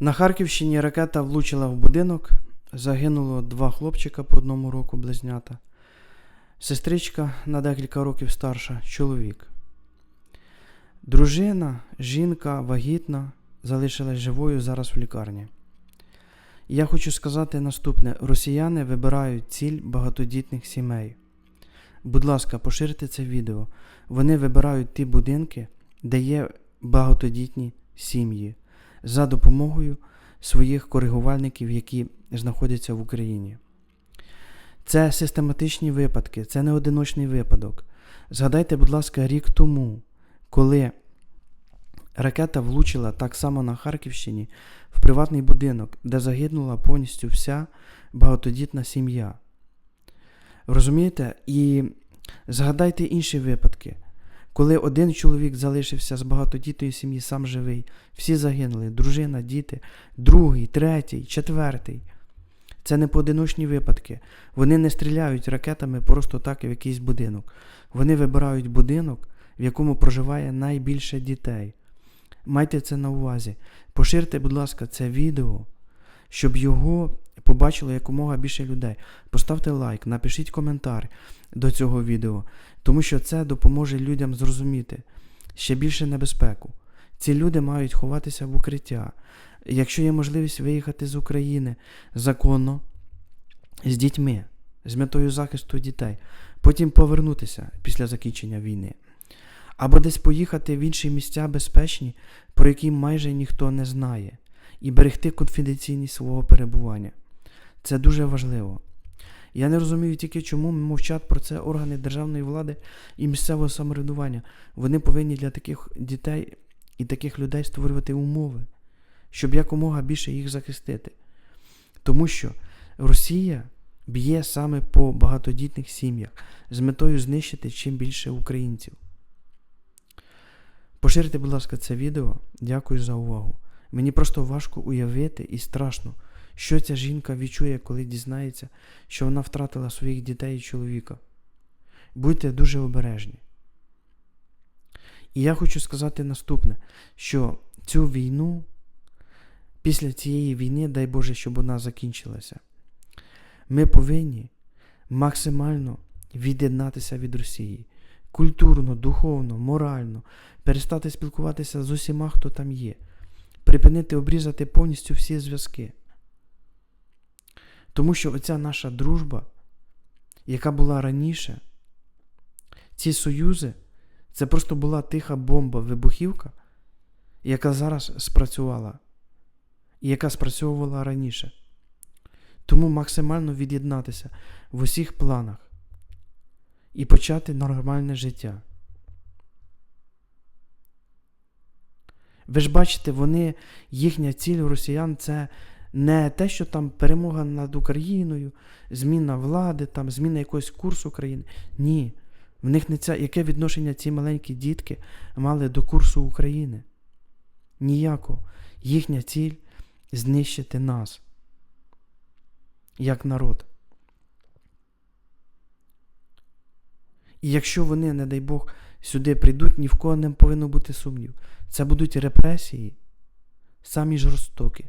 На Харківщині ракета влучила в будинок. Загинуло два хлопчика по одному року близнята. Сестричка на декілька років старша, чоловік. Дружина, жінка, вагітна, залишилась живою зараз в лікарні. Я хочу сказати наступне: росіяни вибирають ціль багатодітних сімей. Будь ласка, поширте це відео. Вони вибирають ті будинки, де є багатодітні сім'ї за допомогою своїх коригувальників, які знаходяться в Україні. Це систематичні випадки, це не одиночний випадок. Згадайте, будь ласка, рік тому, коли ракета влучила так само на Харківщині в приватний будинок, де загинула повністю вся багатодітна сім'я. Розумієте? І згадайте інші випадки, коли один чоловік залишився з багатодітної сім'ї, сам живий, всі загинули, дружина, діти, другий, третій, четвертий. Це не поодиночні випадки. Вони не стріляють ракетами просто так в якийсь будинок. Вони вибирають будинок, в якому проживає найбільше дітей. Майте це на увазі. Поширте, будь ласка, це відео, щоб його побачило якомога більше людей. Поставте лайк, напишіть коментар до цього відео, тому що це допоможе людям зрозуміти ще більше небезпеку. Ці люди мають ховатися в укриття. Якщо є можливість виїхати з України законно з дітьми, з метою захисту дітей, потім повернутися після закінчення війни, або десь поїхати в інші місця безпечні, про які майже ніхто не знає, і берегти конфіденційність свого перебування. Це дуже важливо. Я не розумію тільки, чому мовчать про це органи державної влади і місцевого самоврядування. Вони повинні для таких дітей і таких людей створювати умови, щоб якомога більше їх захистити. Тому що Росія б'є саме по багатодітних сім'ях з метою знищити чим більше українців. Поширте, будь ласка, це відео. Дякую за увагу. Мені просто важко уявити і страшно, що ця жінка відчує, коли дізнається, що вона втратила своїх дітей і чоловіка. Будьте дуже обережні. І я хочу сказати наступне: що цю війну, після цієї війни, дай Боже, щоб вона закінчилася, ми повинні максимально від'єднатися від Росії. Культурно, духовно, морально, перестати спілкуватися з усіма, хто там є, припинити обрізати повністю всі зв'язки. Тому що оця наша дружба, яка була раніше, ці союзи, це просто була тиха бомба, вибухівка, яка зараз спрацювала, і яка спрацьовувала раніше. Тому максимально від'єднатися в усіх планах і почати нормальне життя. Ви ж бачите, вони, їхня ціль росіян це не те, що там перемога над Україною, зміна влади, там, зміна якогось курсу країни. Ні. В них не це, яке відношення ці маленькі дітки мали до курсу України? Ніякого. Їхня ціль знищити нас як народ. І якщо вони, не дай Бог, сюди прийдуть, ні в кого не повинно бути сумнів. Це будуть репресії, самі жорстокі.